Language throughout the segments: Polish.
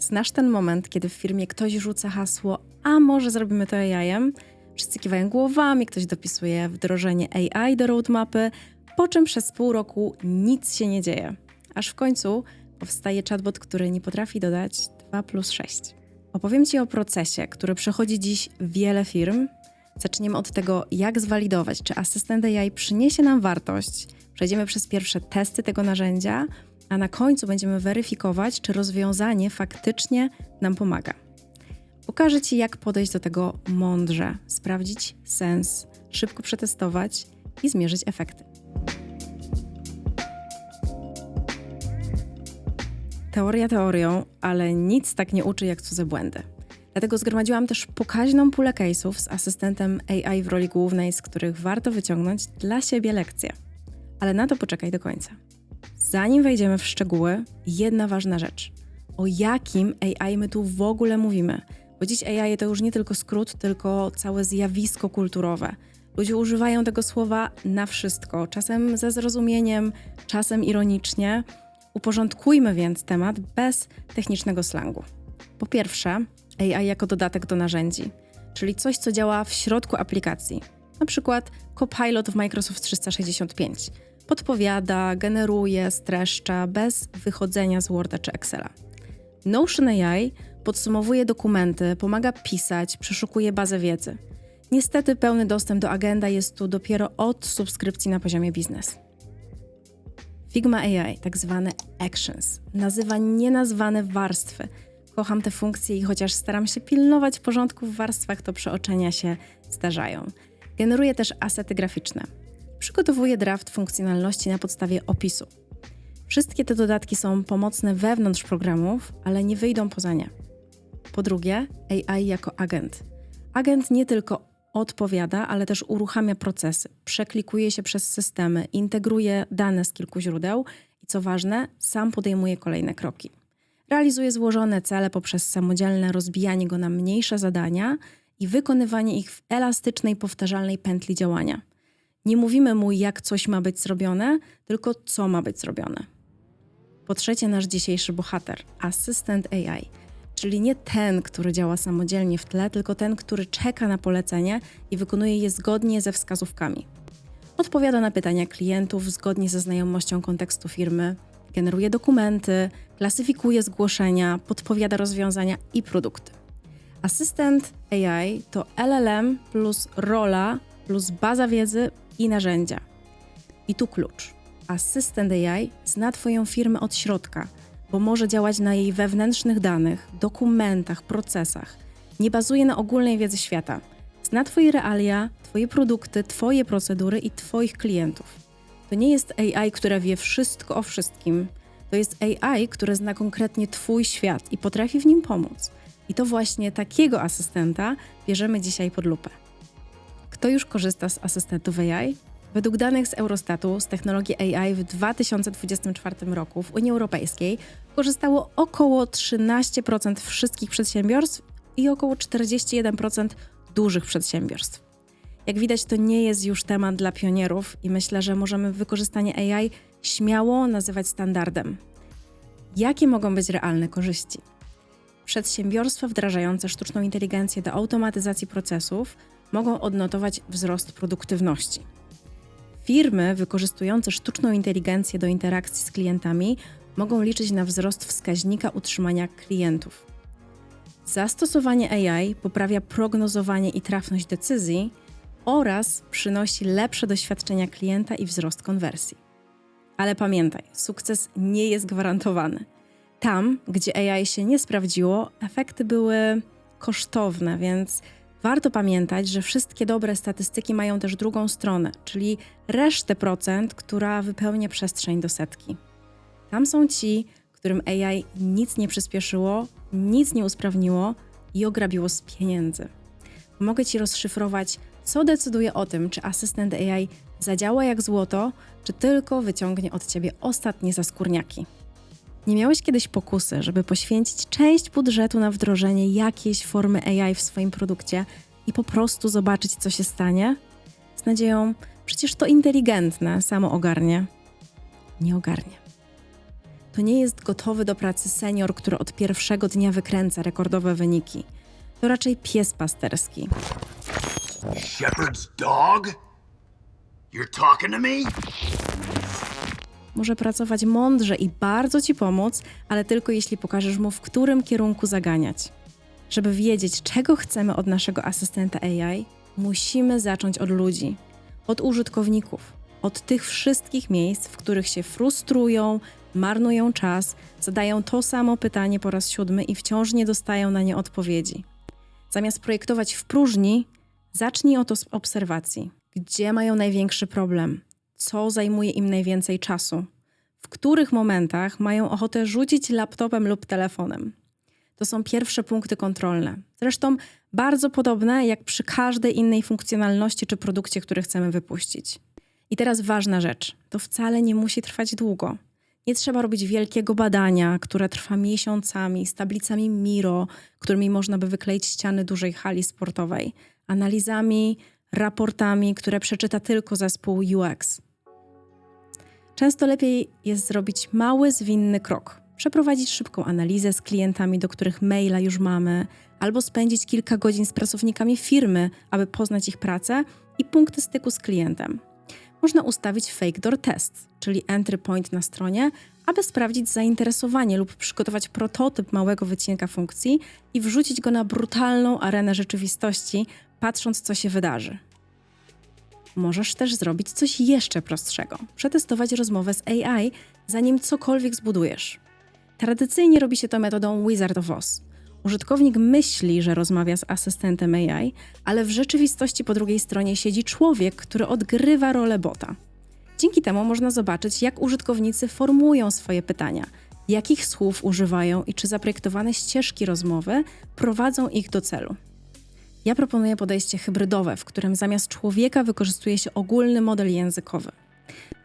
Znasz ten moment, kiedy w firmie ktoś rzuca hasło, a może zrobimy to AI-em? Wszyscy kiwają głowami, ktoś dopisuje wdrożenie AI do roadmapy, po czym przez pół roku nic się nie dzieje. Aż w końcu powstaje chatbot, który nie potrafi dodać 2 plus 6. Opowiem Ci o procesie, który przechodzi dziś wiele firm. Zaczniemy od tego, jak zwalidować, czy asystent AI przyniesie nam wartość. Przejdziemy przez pierwsze testy tego narzędzia, a na końcu będziemy weryfikować, czy rozwiązanie faktycznie nam pomaga. Pokażę Ci, jak podejść do tego mądrze, sprawdzić sens, szybko przetestować i zmierzyć efekty. Teoria teorią, ale nic tak nie uczy jak cudze błędy. Dlatego zgromadziłam też pokaźną pulę case'ów z asystentem AI w roli głównej, z których warto wyciągnąć dla siebie lekcje. Ale na to poczekaj do końca. Zanim wejdziemy w szczegóły, jedna ważna rzecz. O jakim AI my tu w ogóle mówimy? Bo dziś AI to już nie tylko skrót, tylko całe zjawisko kulturowe. Ludzie używają tego słowa na wszystko, czasem ze zrozumieniem, czasem ironicznie. Uporządkujmy więc temat bez technicznego slangu. Po pierwsze, AI jako dodatek do narzędzi, czyli coś, co działa w środku aplikacji. Na przykład Copilot w Microsoft 365 podpowiada, generuje, streszcza bez wychodzenia z Worda czy Excela. Notion AI podsumowuje dokumenty, pomaga pisać, przeszukuje bazę wiedzy. Niestety pełny dostęp do agenda jest tu dopiero od subskrypcji na poziomie biznes. Figma AI, tak zwane actions, nazywa nienazwane warstwy. Kocham te funkcje i chociaż staram się pilnować porządku w warstwach, to przeoczenia się zdarzają. Generuje też asety graficzne. Przygotowuje draft funkcjonalności na podstawie opisu. Wszystkie te dodatki są pomocne wewnątrz programów, ale nie wyjdą poza nie. Po drugie, AI jako agent. Agent nie tylko odpowiada, ale też uruchamia procesy, przeklikuje się przez systemy, integruje dane z kilku źródeł i co ważne, sam podejmuje kolejne kroki. Realizuje złożone cele poprzez samodzielne rozbijanie go na mniejsze zadania i wykonywanie ich w elastycznej, powtarzalnej pętli działania. Nie mówimy mu, jak coś ma być zrobione, tylko co ma być zrobione. Po trzecie, nasz dzisiejszy bohater asystent AI, czyli nie ten, który działa samodzielnie w tle, tylko ten, który czeka na polecenie i wykonuje je zgodnie ze wskazówkami. Odpowiada na pytania klientów zgodnie ze znajomością kontekstu firmy, generuje dokumenty, klasyfikuje zgłoszenia, podpowiada rozwiązania i produkty. Asystent AI to LLM plus rola plus baza wiedzy i narzędzia. I tu klucz. Asystent AI zna Twoją firmę od środka, bo może działać na jej wewnętrznych danych, dokumentach, procesach. Nie bazuje na ogólnej wiedzy świata. Zna Twoje realia, Twoje produkty, Twoje procedury i Twoich klientów. To nie jest AI, która wie wszystko o wszystkim. To jest AI, które zna konkretnie Twój świat i potrafi w nim pomóc. I to właśnie takiego asystenta bierzemy dzisiaj pod lupę. Kto już korzysta z asystentów AI? Według danych z Eurostatu z technologii AI w 2024 roku w Unii Europejskiej korzystało około 13% wszystkich przedsiębiorstw i około 41% dużych przedsiębiorstw. Jak widać, to nie jest już temat dla pionierów i myślę, że możemy wykorzystanie AI śmiało nazywać standardem. Jakie mogą być realne korzyści? Przedsiębiorstwa wdrażające sztuczną inteligencję do automatyzacji procesów mogą odnotować wzrost produktywności. Firmy wykorzystujące sztuczną inteligencję do interakcji z klientami mogą liczyć na wzrost wskaźnika utrzymania klientów. Zastosowanie AI poprawia prognozowanie i trafność decyzji oraz przynosi lepsze doświadczenia klienta i wzrost konwersji. Ale pamiętaj, sukces nie jest gwarantowany. Tam, gdzie AI się nie sprawdziło, efekty były kosztowne, więc warto pamiętać, że wszystkie dobre statystyki mają też drugą stronę, czyli resztę procent, która wypełnia przestrzeń do setki. Tam są ci, którym AI nic nie przyspieszyło, nic nie usprawniło i ograbiło z pieniędzy. Mogę Ci rozszyfrować, co decyduje o tym, czy asystent AI zadziała jak złoto, czy tylko wyciągnie od Ciebie ostatnie zaskórniaki. Nie miałeś kiedyś pokusy, żeby poświęcić część budżetu na wdrożenie jakiejś formy AI w swoim produkcie i po prostu zobaczyć, co się stanie? Z nadzieją, przecież to inteligentne, samo ogarnie. Nie ogarnie. To nie jest gotowy do pracy senior, który od pierwszego dnia wykręca rekordowe wyniki. To raczej pies pasterski. Shepherd's dog? You're talking to me? Może pracować mądrze i bardzo ci pomóc, ale tylko jeśli pokażesz mu, w którym kierunku zaganiać. Żeby wiedzieć, czego chcemy od naszego asystenta AI, musimy zacząć od ludzi, od użytkowników, od tych wszystkich miejsc, w których się frustrują, marnują czas, zadają to samo pytanie po raz siódmy i wciąż nie dostają na nie odpowiedzi. Zamiast projektować w próżni, zacznij z obserwacji. Gdzie mają największy problem? Co zajmuje im najwięcej czasu? W których momentach mają ochotę rzucić laptopem lub telefonem? To są pierwsze punkty kontrolne. Zresztą bardzo podobne jak przy każdej innej funkcjonalności czy produkcie, który chcemy wypuścić. I teraz ważna rzecz. To wcale nie musi trwać długo. Nie trzeba robić wielkiego badania, które trwa miesiącami, z tablicami Miro, którymi można by wykleić ściany dużej hali sportowej, analizami, raportami, które przeczyta tylko zespół UX. Często lepiej jest zrobić mały, zwinny krok. Przeprowadzić szybką analizę z klientami, do których maila już mamy, albo spędzić kilka godzin z pracownikami firmy, aby poznać ich pracę i punkty styku z klientem. Można ustawić fake door test, czyli entry point na stronie, aby sprawdzić zainteresowanie lub przygotować prototyp małego wycinka funkcji i wrzucić go na brutalną arenę rzeczywistości, patrząc co się wydarzy. Możesz też zrobić coś jeszcze prostszego przetestować rozmowę z AI, zanim cokolwiek zbudujesz. Tradycyjnie robi się to metodą Wizard of Oz. Użytkownik myśli, że rozmawia z asystentem AI, ale w rzeczywistości po drugiej stronie siedzi człowiek, który odgrywa rolę bota. Dzięki temu można zobaczyć, jak użytkownicy formułują swoje pytania, jakich słów używają i czy zaprojektowane ścieżki rozmowy prowadzą ich do celu. Ja proponuję podejście hybrydowe, w którym zamiast człowieka wykorzystuje się ogólny model językowy.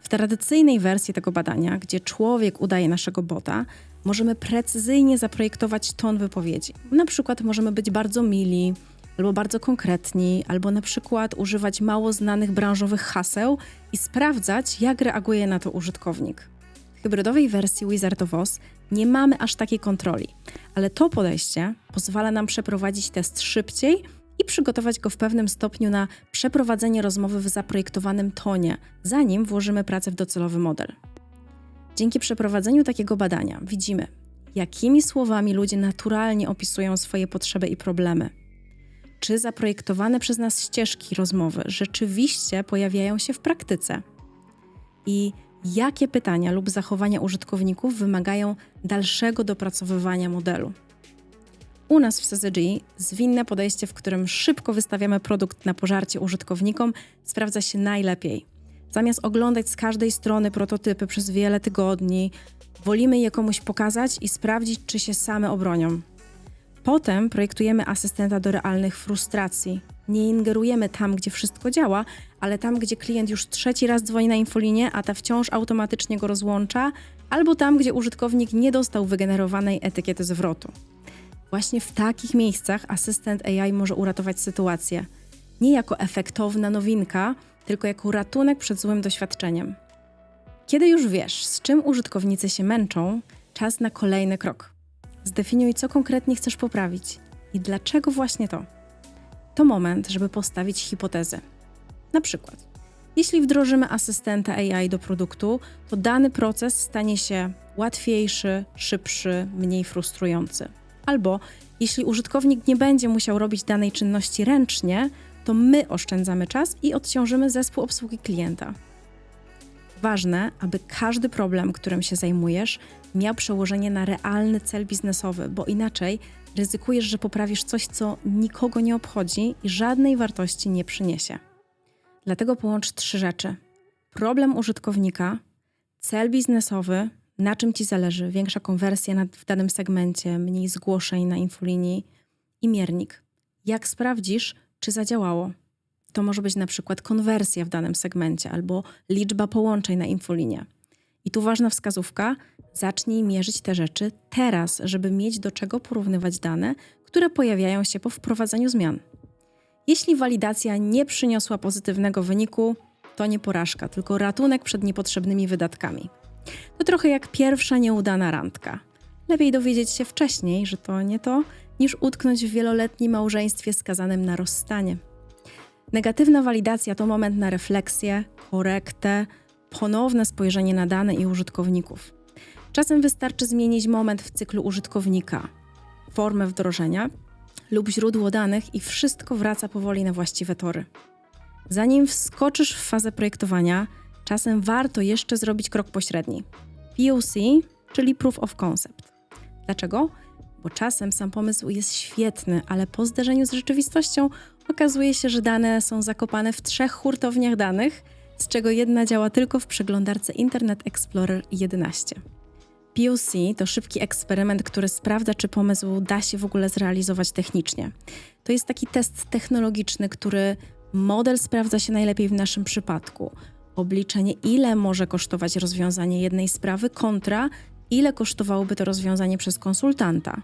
W tradycyjnej wersji tego badania, gdzie człowiek udaje naszego bota, możemy precyzyjnie zaprojektować ton wypowiedzi. Na przykład możemy być bardzo mili, albo bardzo konkretni, albo na przykład używać mało znanych branżowych haseł i sprawdzać, jak reaguje na to użytkownik. W hybrydowej wersji Wizard of Oz nie mamy aż takiej kontroli, ale to podejście pozwala nam przeprowadzić test szybciej i przygotować go w pewnym stopniu na przeprowadzenie rozmowy w zaprojektowanym tonie, zanim włożymy pracę w docelowy model. Dzięki przeprowadzeniu takiego badania widzimy, jakimi słowami ludzie naturalnie opisują swoje potrzeby i problemy. Czy zaprojektowane przez nas ścieżki rozmowy rzeczywiście pojawiają się w praktyce? I jakie pytania lub zachowania użytkowników wymagają dalszego dopracowywania modelu? U nas w CZG zwinne podejście, w którym szybko wystawiamy produkt na pożarcie użytkownikom, sprawdza się najlepiej. Zamiast oglądać z każdej strony prototypy przez wiele tygodni, wolimy je komuś pokazać i sprawdzić, czy się same obronią. Potem projektujemy asystenta do realnych frustracji. Nie ingerujemy tam, gdzie wszystko działa, ale tam, gdzie klient już trzeci raz dzwoni na infolinię, a ta wciąż automatycznie go rozłącza, albo tam, gdzie użytkownik nie dostał wygenerowanej etykiety zwrotu. Właśnie w takich miejscach asystent AI może uratować sytuację. Nie jako efektowna nowinka, tylko jako ratunek przed złym doświadczeniem. Kiedy już wiesz, z czym użytkownicy się męczą, czas na kolejny krok. Zdefiniuj, co konkretnie chcesz poprawić i dlaczego właśnie to. To moment, żeby postawić hipotezy. Na przykład, jeśli wdrożymy asystenta AI do produktu, to dany proces stanie się łatwiejszy, szybszy, mniej frustrujący. Albo jeśli użytkownik nie będzie musiał robić danej czynności ręcznie, to my oszczędzamy czas i odciążymy zespół obsługi klienta. Ważne, aby każdy problem, którym się zajmujesz, miał przełożenie na realny cel biznesowy, bo inaczej ryzykujesz, że poprawisz coś, co nikogo nie obchodzi i żadnej wartości nie przyniesie. Dlatego połącz trzy rzeczy: problem użytkownika, cel biznesowy, na czym ci zależy, większa konwersja na, w danym segmencie, mniej zgłoszeń na infolinii i miernik. Jak sprawdzisz, czy zadziałało? To może być na przykład konwersja w danym segmencie albo liczba połączeń na infolinię. I tu ważna wskazówka: zacznij mierzyć te rzeczy teraz, żeby mieć do czego porównywać dane, które pojawiają się po wprowadzeniu zmian. Jeśli walidacja nie przyniosła pozytywnego wyniku, to nie porażka, tylko ratunek przed niepotrzebnymi wydatkami. To trochę jak pierwsza nieudana randka. Lepiej dowiedzieć się wcześniej, że to nie to, niż utknąć w wieloletnim małżeństwie skazanym na rozstanie. Negatywna walidacja to moment na refleksję, korektę, ponowne spojrzenie na dane i użytkowników. Czasem wystarczy zmienić moment w cyklu użytkownika, formę wdrożenia lub źródło danych i wszystko wraca powoli na właściwe tory. Zanim wskoczysz w fazę projektowania, czasem warto jeszcze zrobić krok pośredni. POC, czyli Proof of Concept. Dlaczego? Bo czasem sam pomysł jest świetny, ale po zderzeniu z rzeczywistością okazuje się, że dane są zakopane w trzech hurtowniach danych, z czego jedna działa tylko w przeglądarce Internet Explorer 11. POC to szybki eksperyment, który sprawdza, czy pomysł da się w ogóle zrealizować technicznie. To jest taki test technologiczny, który model sprawdza się najlepiej w naszym przypadku. Obliczenie, ile może kosztować rozwiązanie jednej sprawy, kontra ile kosztowałoby to rozwiązanie przez konsultanta.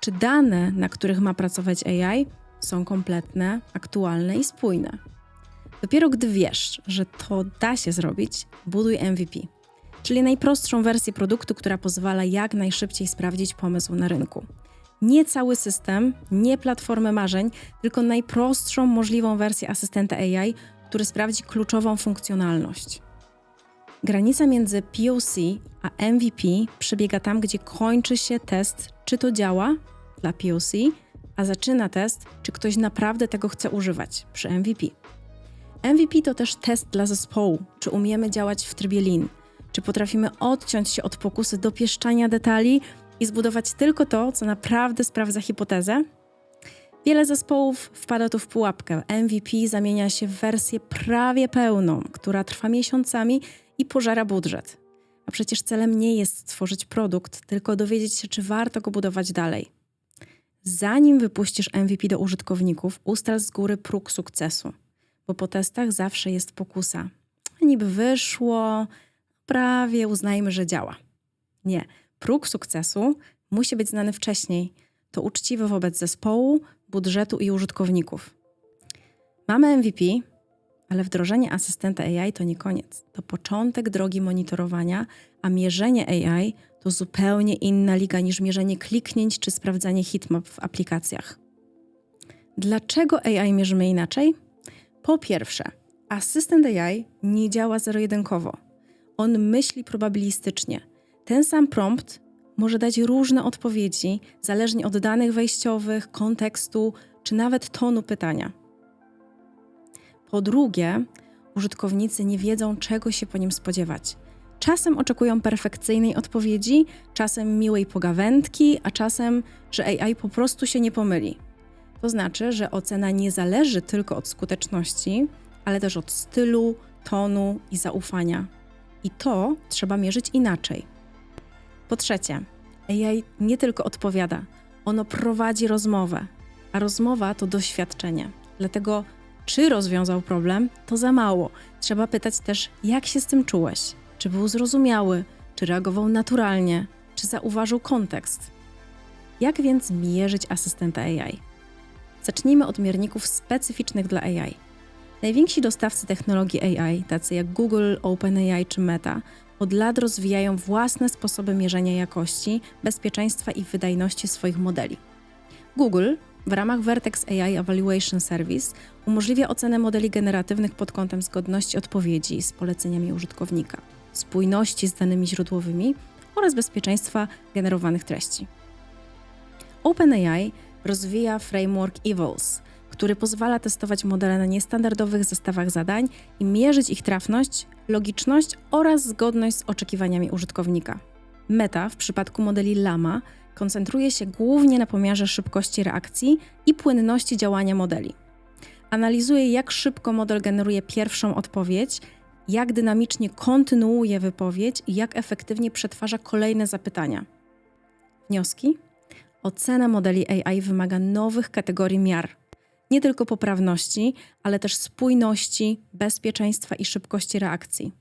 Czy dane, na których ma pracować AI, są kompletne, aktualne i spójne? Dopiero gdy wiesz, że to da się zrobić, buduj MVP, czyli najprostszą wersję produktu, która pozwala jak najszybciej sprawdzić pomysł na rynku. Nie cały system, nie platformę marzeń, tylko najprostszą możliwą wersję asystenta AI, który sprawdzi kluczową funkcjonalność. Granica między POC a MVP przebiega tam, gdzie kończy się test, czy to działa dla POC, a zaczyna test, czy ktoś naprawdę tego chce używać przy MVP. MVP to też test dla zespołu, czy umiemy działać w trybie lean, czy potrafimy odciąć się od pokusy dopieszczania detali i zbudować tylko to, co naprawdę sprawdza hipotezę. Wiele zespołów wpada tu w pułapkę. MVP zamienia się w wersję prawie pełną, która trwa miesiącami i pożera budżet. A przecież celem nie jest stworzyć produkt, tylko dowiedzieć się, czy warto go budować dalej. Zanim wypuścisz MVP do użytkowników, ustal z góry próg sukcesu, bo po testach zawsze jest pokusa. Niby wyszło, prawie uznajmy, że działa. Nie, próg sukcesu musi być znany wcześniej. To uczciwe wobec zespołu, budżetu i użytkowników. Mamy MVP, ale wdrożenie asystenta AI to nie koniec. To początek drogi monitorowania, a mierzenie AI to zupełnie inna liga niż mierzenie kliknięć czy sprawdzanie hitmap w aplikacjach. Dlaczego AI mierzymy inaczej? Po pierwsze, asystent AI nie działa zero-jedynkowo. On myśli probabilistycznie. Ten sam prompt może dać różne odpowiedzi, zależnie od danych wejściowych, kontekstu czy nawet tonu pytania. Po drugie, użytkownicy nie wiedzą, czego się po nim spodziewać. Czasem oczekują perfekcyjnej odpowiedzi, czasem miłej pogawędki, a czasem, że AI po prostu się nie pomyli. To znaczy, że ocena nie zależy tylko od skuteczności, ale też od stylu, tonu i zaufania. I to trzeba mierzyć inaczej. Po trzecie, AI nie tylko odpowiada, ono prowadzi rozmowę, a rozmowa to doświadczenie. Dlatego, czy rozwiązał problem, to za mało. Trzeba pytać też, jak się z tym czułeś, czy był zrozumiały, czy reagował naturalnie, czy zauważył kontekst. Jak więc mierzyć asystenta AI? Zacznijmy od mierników specyficznych dla AI. Najwięksi dostawcy technologii AI, tacy jak Google, OpenAI czy Meta, od lat rozwijają własne sposoby mierzenia jakości, bezpieczeństwa i wydajności swoich modeli. Google w ramach Vertex AI Evaluation Service umożliwia ocenę modeli generatywnych pod kątem zgodności odpowiedzi z poleceniami użytkownika, spójności z danymi źródłowymi oraz bezpieczeństwa generowanych treści. OpenAI rozwija framework EVOLS, który pozwala testować modele na niestandardowych zestawach zadań i mierzyć ich trafność, logiczność oraz zgodność z oczekiwaniami użytkownika. Meta w przypadku modeli Lama koncentruje się głównie na pomiarze szybkości reakcji i płynności działania modeli. Analizuje, jak szybko model generuje pierwszą odpowiedź, jak dynamicznie kontynuuje wypowiedź i jak efektywnie przetwarza kolejne zapytania. Wnioski? Ocena modeli AI wymaga nowych kategorii miar. Nie tylko poprawności, ale też spójności, bezpieczeństwa i szybkości reakcji.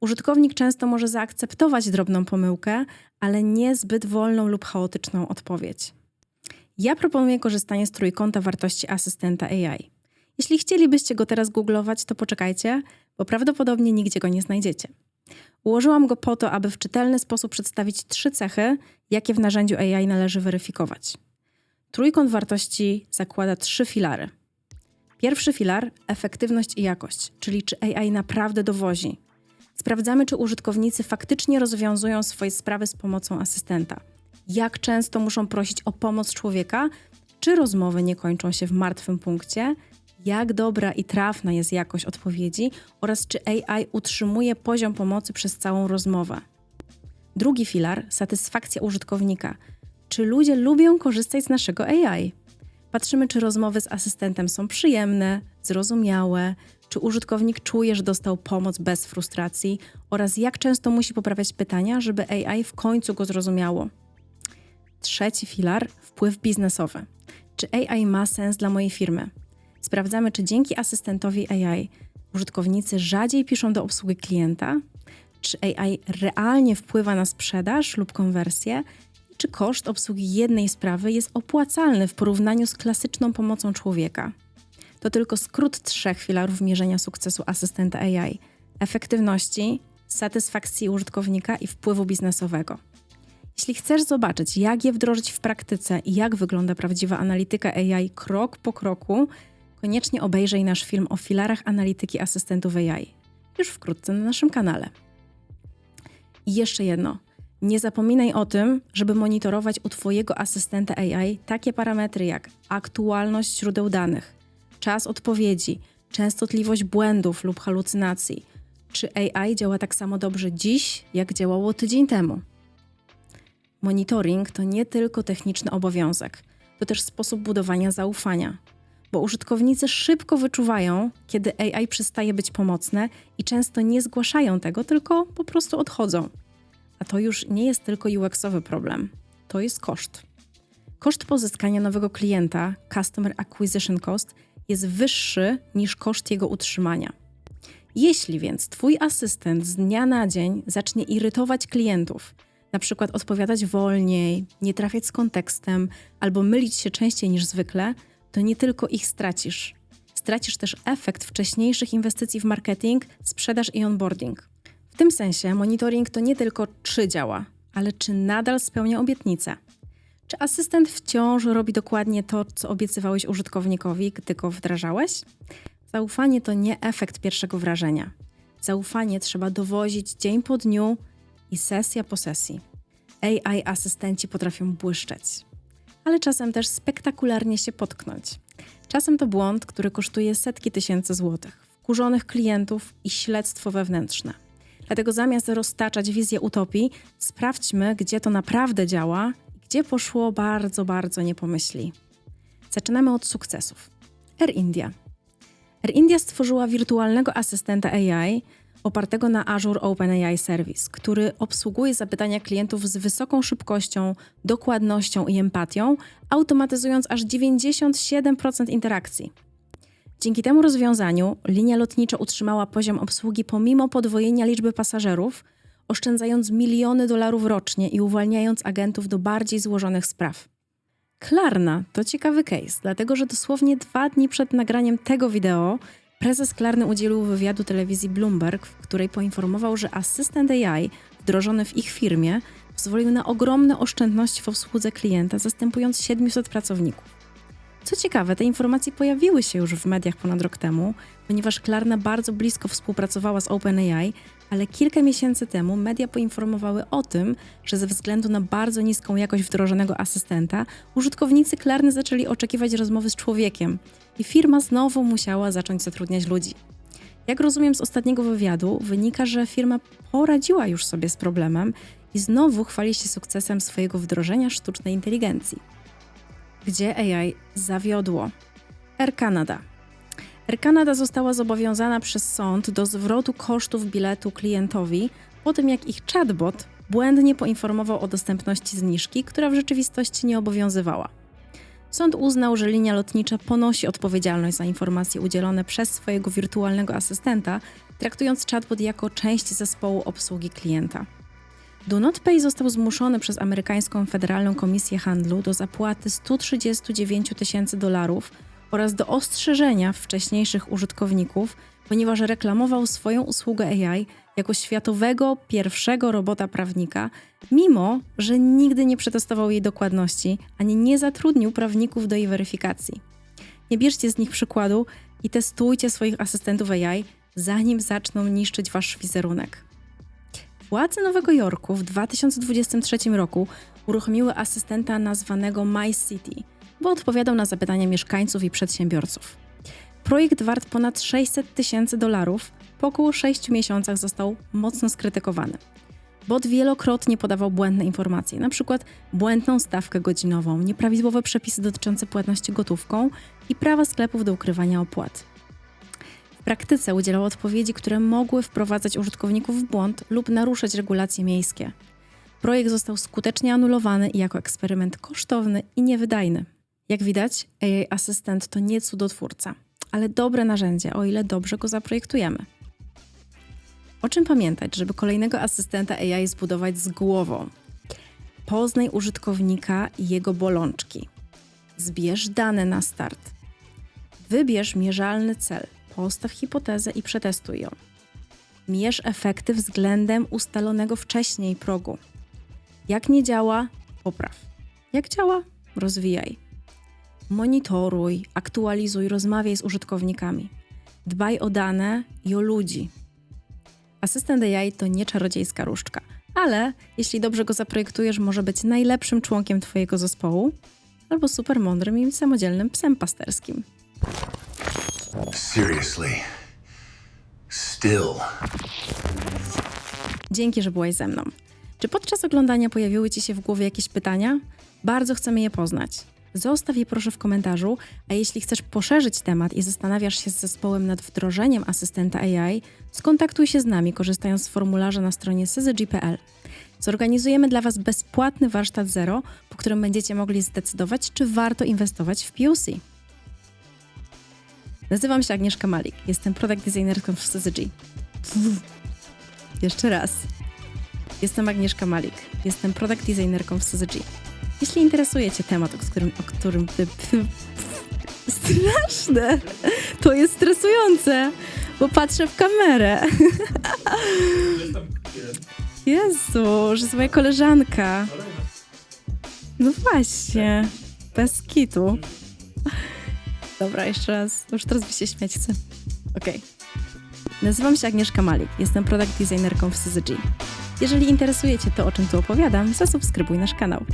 Użytkownik często może zaakceptować drobną pomyłkę, ale nie zbyt wolną lub chaotyczną odpowiedź. Ja proponuję korzystanie z trójkąta wartości asystenta AI. Jeśli chcielibyście go teraz googlować, to poczekajcie, bo prawdopodobnie nigdzie go nie znajdziecie. Ułożyłam go po to, aby w czytelny sposób przedstawić trzy cechy, jakie w narzędziu AI należy weryfikować. Trójkąt wartości zakłada trzy filary. Pierwszy filar efektywność i jakość, czyli czy AI naprawdę dowozi. Sprawdzamy, czy użytkownicy faktycznie rozwiązują swoje sprawy z pomocą asystenta. Jak często muszą prosić o pomoc człowieka, czy rozmowy nie kończą się w martwym punkcie, jak dobra i trafna jest jakość odpowiedzi oraz czy AI utrzymuje poziom pomocy przez całą rozmowę. Drugi filar satysfakcja użytkownika. Czy ludzie lubią korzystać z naszego AI? Patrzymy, czy rozmowy z asystentem są przyjemne, zrozumiałe, czy użytkownik czuje, że dostał pomoc bez frustracji oraz jak często musi poprawiać pytania, żeby AI w końcu go zrozumiało. Trzeci filar wpływ biznesowy. Czy AI ma sens dla mojej firmy? Sprawdzamy, czy dzięki asystentowi AI użytkownicy rzadziej piszą do obsługi klienta, czy AI realnie wpływa na sprzedaż lub konwersję, czy koszt obsługi jednej sprawy jest opłacalny w porównaniu z klasyczną pomocą człowieka. To tylko skrót trzech filarów mierzenia sukcesu asystenta AI: efektywności, satysfakcji użytkownika i wpływu biznesowego. Jeśli chcesz zobaczyć, jak je wdrożyć w praktyce i jak wygląda prawdziwa analityka AI krok po kroku, koniecznie obejrzyj nasz film o filarach analityki asystentów AI. Już wkrótce na naszym kanale. I jeszcze jedno. Nie zapominaj o tym, żeby monitorować u Twojego asystenta AI takie parametry jak aktualność źródeł danych, czas odpowiedzi, częstotliwość błędów lub halucynacji. Czy AI działa tak samo dobrze dziś, jak działało tydzień temu? Monitoring to nie tylko techniczny obowiązek, to też sposób budowania zaufania, bo użytkownicy szybko wyczuwają, kiedy AI przestaje być pomocne i często nie zgłaszają tego, tylko po prostu odchodzą. A to już nie jest tylko UX-owy problem, to jest koszt. Koszt pozyskania nowego klienta, Customer Acquisition Cost, jest wyższy niż koszt jego utrzymania. Jeśli więc Twój asystent z dnia na dzień zacznie irytować klientów, na przykład odpowiadać wolniej, nie trafiać z kontekstem albo mylić się częściej niż zwykle, to nie tylko ich stracisz. Stracisz też efekt wcześniejszych inwestycji w marketing, sprzedaż i onboarding. W tym sensie monitoring to nie tylko czy działa, ale czy nadal spełnia obietnice. Czy asystent wciąż robi dokładnie to, co obiecywałeś użytkownikowi, gdy go wdrażałeś? Zaufanie to nie efekt pierwszego wrażenia. Zaufanie trzeba dowozić dzień po dniu i sesja po sesji. AI asystenci potrafią błyszczeć, ale czasem też spektakularnie się potknąć. Czasem to błąd, który kosztuje setki tysięcy złotych, wkurzonych klientów i śledztwo wewnętrzne. Dlatego zamiast roztaczać wizję utopii, sprawdźmy, gdzie to naprawdę działa i gdzie poszło bardzo, bardzo nie pomyśli. Zaczynamy od sukcesów. Air India. Air India stworzyła wirtualnego asystenta AI opartego na Azure OpenAI Service, który obsługuje zapytania klientów z wysoką szybkością, dokładnością i empatią, automatyzując aż 97% interakcji. Dzięki temu rozwiązaniu linia lotnicza utrzymała poziom obsługi pomimo podwojenia liczby pasażerów, oszczędzając miliony dolarów rocznie i uwalniając agentów do bardziej złożonych spraw. Klarna to ciekawy case, dlatego że dosłownie dwa dni przed nagraniem tego wideo prezes Klarny udzielił wywiadu telewizji Bloomberg, w której poinformował, że asystent AI wdrożony w ich firmie pozwolił na ogromne oszczędności w obsłudze klienta, zastępując 700 pracowników. Co ciekawe, te informacje pojawiły się już w mediach ponad rok temu, ponieważ Klarna bardzo blisko współpracowała z OpenAI, ale kilka miesięcy temu media poinformowały o tym, że ze względu na bardzo niską jakość wdrożonego asystenta, użytkownicy Klarny zaczęli oczekiwać rozmowy z człowiekiem i firma znowu musiała zacząć zatrudniać ludzi. Jak rozumiem z ostatniego wywiadu, wynika, że firma poradziła już sobie z problemem i znowu chwali się sukcesem swojego wdrożenia sztucznej inteligencji gdzie AI zawiodło. Air Canada. Air Canada została zobowiązana przez sąd do zwrotu kosztów biletu klientowi po tym, jak ich chatbot błędnie poinformował o dostępności zniżki, która w rzeczywistości nie obowiązywała. Sąd uznał, że linia lotnicza ponosi odpowiedzialność za informacje udzielone przez swojego wirtualnego asystenta, traktując chatbot jako część zespołu obsługi klienta. Do Not Pay został zmuszony przez amerykańską Federalną Komisję Handlu do zapłaty 139 tysięcy dolarów oraz do ostrzeżenia wcześniejszych użytkowników, ponieważ reklamował swoją usługę AI jako światowego pierwszego robota prawnika, mimo że nigdy nie przetestował jej dokładności ani nie zatrudnił prawników do jej weryfikacji. Nie bierzcie z nich przykładu i testujcie swoich asystentów AI, zanim zaczną niszczyć wasz wizerunek. Władze Nowego Jorku w 2023 roku uruchomiły asystenta nazwanego My City, bo odpowiadał na zapytania mieszkańców i przedsiębiorców. Projekt wart ponad 600 tysięcy dolarów po około 6 miesiącach został mocno skrytykowany. Bot wielokrotnie podawał błędne informacje, np. błędną stawkę godzinową, nieprawidłowe przepisy dotyczące płatności gotówką i prawa sklepów do ukrywania opłat. W praktyce udzielał odpowiedzi, które mogły wprowadzać użytkowników w błąd lub naruszać regulacje miejskie. Projekt został skutecznie anulowany jako eksperyment kosztowny i niewydajny. Jak widać, AI asystent to nie cudotwórca, ale dobre narzędzie, o ile dobrze go zaprojektujemy. O czym pamiętać, żeby kolejnego asystenta AI zbudować z głową? Poznaj użytkownika i jego bolączki. Zbierz dane na start. Wybierz mierzalny cel, postaw hipotezę i przetestuj ją. Mierz efekty względem ustalonego wcześniej progu. Jak nie działa, popraw. Jak działa, rozwijaj. Monitoruj, aktualizuj, rozmawiaj z użytkownikami. Dbaj o dane i o ludzi. Asystent AI to nie czarodziejska różdżka, ale jeśli dobrze go zaprojektujesz, może być najlepszym członkiem Twojego zespołu albo super mądrym i samodzielnym psem pasterskim. Seriously. Still. Dzięki, że byłaś ze mną. Czy podczas oglądania pojawiły Ci się w głowie jakieś pytania? Bardzo chcemy je poznać. Zostaw je proszę w komentarzu, a jeśli chcesz poszerzyć temat i zastanawiasz się z zespołem nad wdrożeniem asystenta AI, skontaktuj się z nami korzystając z formularza na stronie syzyg.pl. Zorganizujemy dla Was bezpłatny warsztat zero, po którym będziecie mogli zdecydować, czy warto inwestować w POC. Nazywam się Agnieszka Malik, jestem product designerką w Syzyg. Jeszcze raz. Jestem Agnieszka Malik. Jestem product designerką w Syzyg. Jeśli interesuje Cię temat, o którym... O którym straszne! To jest stresujące, bo patrzę w kamerę. Jezu, że jest moja koleżanka. No właśnie, bez kitu. Dobra, jeszcze raz. Już teraz by się śmiać chcę. Okej. Nazywam się Agnieszka Malik. Jestem product designerką w Syzyg. Jeżeli interesuje Cię to, o czym tu opowiadam, zasubskrybuj nasz kanał.